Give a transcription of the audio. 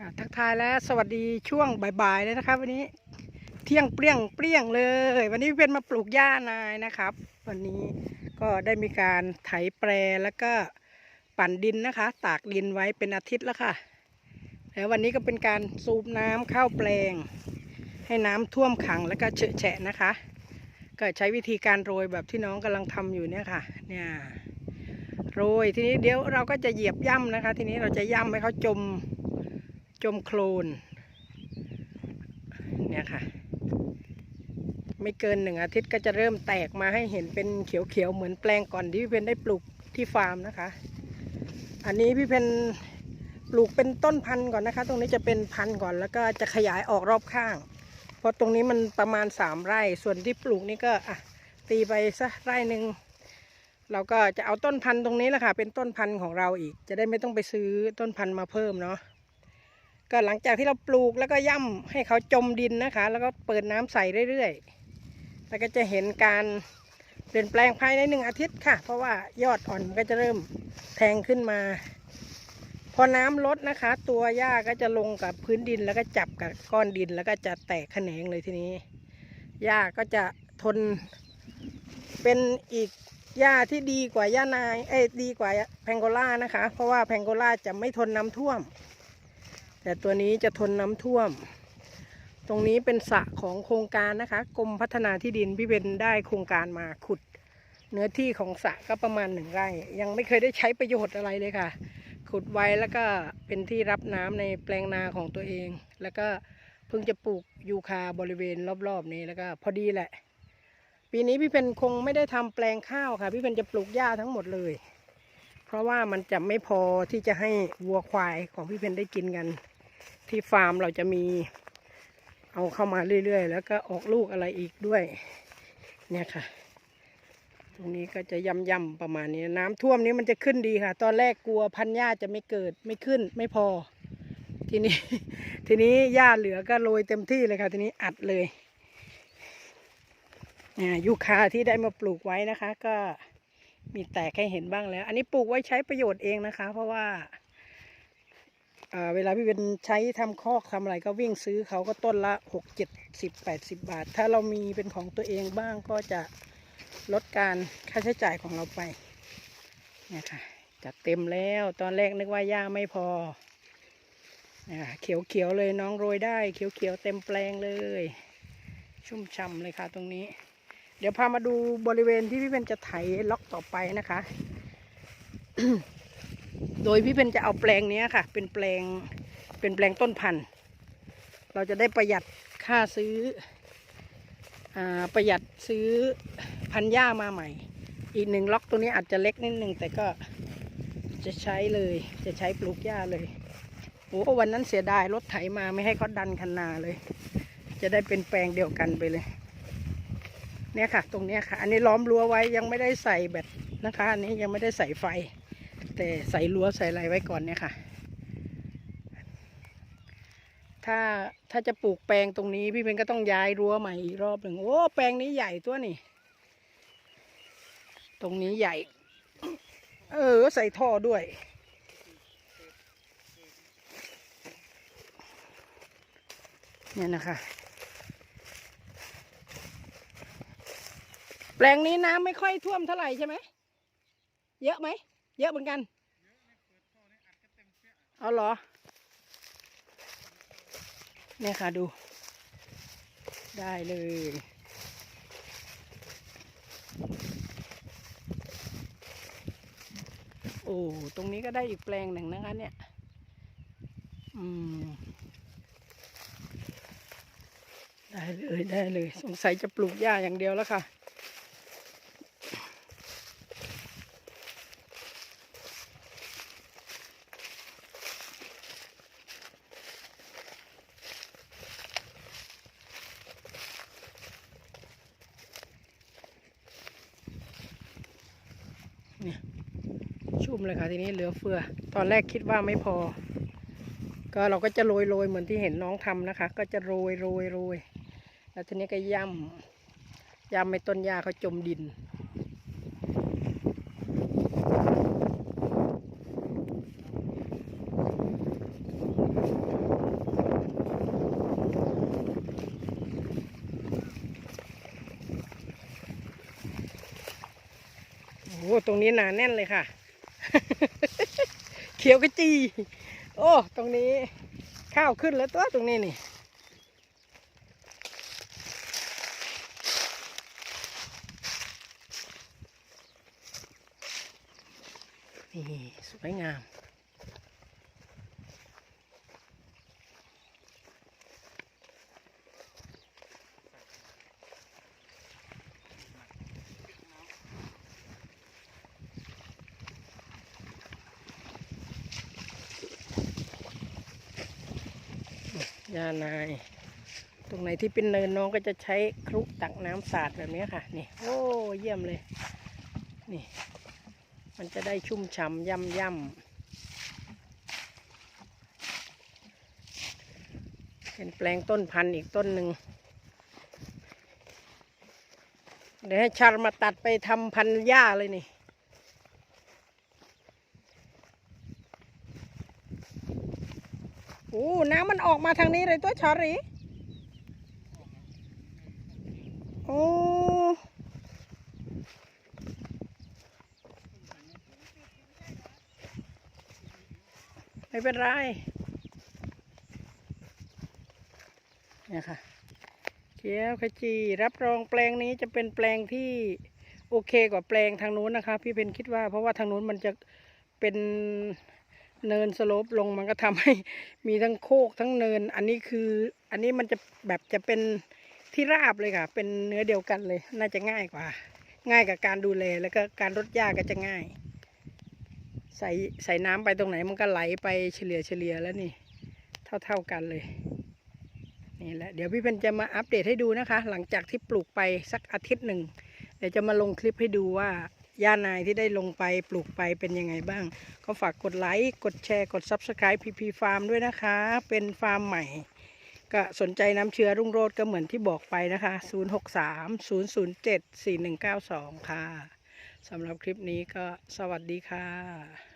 ค่ะทักทายและสวัสดีช่วงบ่ายๆเลยนะครับ วันนี้เที่ยงเปรี้ยงเปรี้ยงเลย วันนี้เป็นมาปลูกหญ้านายนะครับ วันนี้ก็ได้มีการไถแปรแล้วก็ปั่นดินนะคะ ตากดินไว้เป็นอาทิตย์แล้วค่ะแล้ววันนี้ก็เป็นการสูบน้ำเข้าแปลง ให้น้ำท่วมขังแล้วก็เฉะแฉะนะคะ ก็ใช้วิธีการโรยแบบที่น้องกำลังทำอยู่เนี่ยค่ะ เนี่ยโรยทีนี้เดี๋ยวเราก็จะเหยียบย่ำนะคะ ทีนี้เราจะย่ำให้เขาจม จมโคลนเนี่ยค่ะ ไม่เกินหนึ่งอาทิตย์ก็จะเริ่มแตกมาให้เห็นเป็นเขียวๆ เหมือนแปลงก่อนที่พี่เพนได้ปลูกที่ฟาร์มนะคะ อันนี้พี่เพนปลูกเป็นต้นพันธุ์ก่อนนะคะ ตรงนี้จะเป็นพันธุ์ก่อนแล้วก็จะขยายออกรอบข้าง เพราะตรงนี้มันประมาณสามไร่ ส่วนที่ปลูกนี่ก็อะตีไปสักไร่หนึ่งเราก็จะเอาต้นพันธุ์ตรงนี้แหละค่ะ เป็นต้นพันธุ์ของเราอีก จะได้ไม่ต้องไปซื้อต้นพันธุ์มาเพิ่มเนาะ ก็หลังจากที่เราปลูกแล้วก็ย่ำให้เขาจมดินนะคะ แล้วก็เปิดน้ำใส่เรื่อยๆแล้วก็จะเห็นการเปลี่ยนแปลงภายในหนึ่งอาทิตย์ค่ะ เพราะว่ายอดอ่อนมันก็จะเริ่มแทงขึ้นมา พอน้ำลดนะคะ ตัวหญ้าก็จะลงกับพื้นดินแล้วก็จับกับก้อนดินแล้วก็จะแตกแขนงเลยทีนี้หญ้าก็จะทนเป็นอีกหญ้าที่ดีกว่าหญ้านายเอ้ดีกว่าแพงโกล่านะคะ เพราะว่าแพงโกล่าจะไม่ทนน้ำท่วม แต่ตัวนี้จะทนน้ำท่วม ตรงนี้เป็นสระของโครงการนะคะ กรมพัฒนาที่ดินพี่เบนได้โครงการมาขุด เนื้อที่ของสระก็ประมาณหนึ่งไร่ ยังไม่เคยได้ใช้ประโยชน์อะไรเลยค่ะ ขุดไว้แล้วก็เป็นที่รับน้ำในแปลงนาของตัวเอง แล้วก็เพิ่งจะปลูกยูคาบริเวณรอบๆนี้แล้วก็พอดีแหละ ปีนี้พี่เป็นคงไม่ได้ทำแปลงข้าวค่ะ พี่เป็นจะปลูกหญ้าทั้งหมดเลย เพราะว่ามันจะไม่พอที่จะให้วัวควายของพี่เพนได้กินกัน ที่ฟาร์มเราจะมี เอาเข้ามาเรื่อยๆ แล้วก็ออกลูกอะไรอีกด้วย เนี่ยค่ะ ตรงนี้ก็จะย่ำๆประมาณนี้ น้ำท่วมนี้มันจะขึ้นดีค่ะ ตอนแรกกลัวพันหญ้าจะไม่เกิดไม่ขึ้นไม่พอ ทีนี้ ทีนี้หญ้าเหลือก็โรยเต็มที่เลยค่ะ ทีนี้อัดเลยเนี่ยยูคาที่ได้มาปลูกไว้นะคะ ก็มีแตกให้เห็นบ้างแล้ว อันนี้ปลูกไว้ใช้ประโยชน์เองนะคะ เพราะว่า เวลาพี่เป็นใช้ทำคอกทำอะไรก็วิ่งซื้อเขาก็ต้นละหกเจ็ดสิบแปดสิบบาท ถ้าเรามีเป็นของตัวเองบ้างก็จะลดการค่าใช้จ่ายของเราไปเนี่ยค่ะจัดเต็มแล้วตอนแรกนึกว่าหญ้าไม่พอเนี่ยเขียวเขียวๆเลยน้องโรยได้เขียวเขียวๆเต็มแปลงเลย ชุ่มช่ำเลยค่ะตรงนี้ เดี๋ยวพามาดูบริเวณที่พี่เป็นจะไถล็อกต่อไปนะคะ โดยพี่เป็นจะเอาแปลงนี้ค่ะ เป็นแปลงเป็นแปลงต้นพันธุ์ เราจะได้ประหยัดค่าซื้ออประหยัดซื้อพันธุ์หญ้ามาใหม่ อีกหนึ่งล็อกตัวนี้อาจจะเล็กนิดนึงแต่ก็จะใช้เลยจะใช้ปลูกหญ้าเลยโอ้วันนั้นเสียดายรถไถมาไม่ให้เขาดันคันนาเลย จะได้เป็นแปลงเดียวกันไปเลย เนี่ยค่ะ ตรงเนี้ยค่ะ อันนี้ล้อมรั้วไว้ยังไม่ได้ใส่แบตนะคะ อันนี้ยังไม่ได้ใส่ไฟ แต่ใส่รั้วใส่อะไรไว้ก่อนเนี่ยค่ะ ถ้าถ้าจะปลูกแปลงตรงนี้พี่เพนก็ต้องย้ายรั้วใหม่อีกรอบหนึ่งโอ้แปลงนี้ใหญ่ตัวนี่ ตรงนี้ใหญ่ เออใส่ท่อด้วยเนี่ยนะคะ แปลงนี้น้ำไม่ค่อยท่วมเท่าไหร่ใช่ไหม เยอะไหม เยอะเหมือนกันเอาเหรอ เนี่ยค่ะดู ได้เลย โอ้ ตรงนี้ก็ได้อีกแปลงหนึ่งนะคะเนี่ย อืม ได้เลยได้เลย สงสัยจะปลูกหญ้าอย่างเดียวแล้วค่ะ เนี่ยชุ่มเลยค่ะทีนี้เหลือเฟือ ตอนแรกคิดว่าไม่พอ ก็เราก็จะโรยโรยเหมือนที่เห็นน้องทำนะคะ ก็จะโรยโรยโรยแล้วทีนี้ก็ย่ำย่ำไม่ต้นหญ้าเขาจมดิน โอ้ตรงนี้หนาแน่นเลยค่ะ เขียวกระจี โอ้ ตรงนี้ข้าวขึ้นแล้วตัวตรงนี้นี่ นี่ สวยงาม ยานาย ตรงไหนที่เป็นเนินน้องก็จะใช้ครุตักน้ำสาดแบบนี้ค่ะ นี่ โอ้เยี่ยมเลย นี่ มันจะได้ชุ่มฉ่ำย่ำย่ำเป็นแปลงต้นพันธุ์อีกต้นหนึ่ง เดี๋ยวให้ชาร์มาตัดไปทำพันธุ์หญ้าเลยนี่ โอ้น้ำมันออกมาทางนี้เลยตัวชอรีโอ้ไม่เป็นไรเนี่ยค่ะเขียวขจีรับรองแปลงนี้จะเป็นแปลงที่โอเคกว่าแปลงทางนู้นนะคะ พี่เพนคิดว่าเพราะว่าทางนู้นมันจะเป็น เนินสโลปลงมันก็ทำให้มีทั้งโคกทั้งเนิน อันนี้คืออันนี้มันจะแบบจะเป็นที่ราบเลยค่ะ เป็นเนื้อเดียวกันเลย น่าจะง่ายกว่า ง่ายกับการดูแลแล้วก็การรดหญ้าก็จะง่าย ใส่ใส่น้ำไปตรงไหนมันก็ไหลไปเฉลี่ยเฉลี่ยแล้วนี่ เท่าเท่าๆกันเลยนี่แหละเดี๋ยวพี่เพนจะมาอัปเดตให้ดูนะคะ หลังจากที่ปลูกไปสักอาทิตย์หนึ่งเดี๋ยวจะมาลงคลิปให้ดูว่า ย่านายที่ได้ลงไปปลูกไปเป็นยังไงบ้าง ก็ฝากกดไลค์ กดแชร์ กด Subscribe PP Farm ด้วยนะคะ เป็นฟาร์มใหม่ ก็สนใจน้ำเชื้อรุ่งโรจน์ก็เหมือนที่บอกไปนะคะ 063 007 4192 ค่ะสำหรับคลิปนี้ก็สวัสดีค่ะ